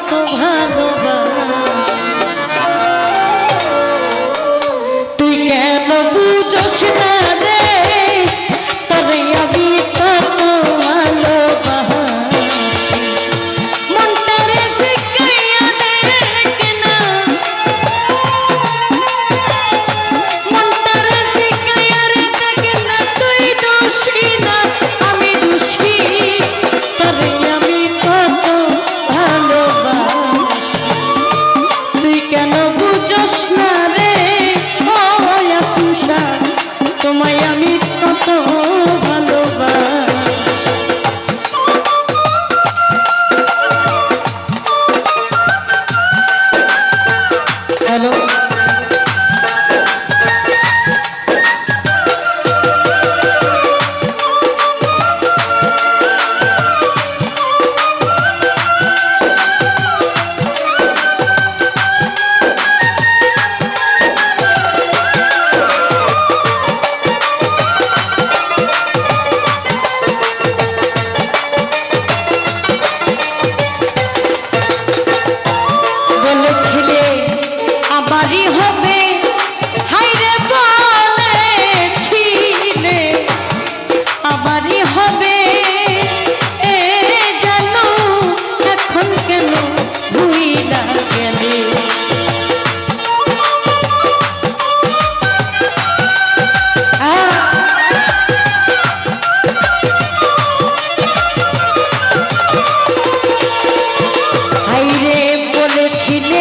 কত ভালোবাসি тебе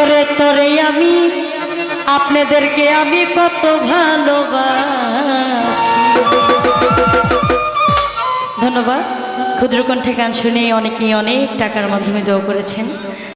ওরে তোরে আমি, আপনাদেরকে আমি কত ভালোবাসি। ধন্যবাদ। ক্ষুদ্রকণ্ঠে গান শুনে অনেকেই অনেক টাকার মাধ্যমে দেওয়া করেছেন।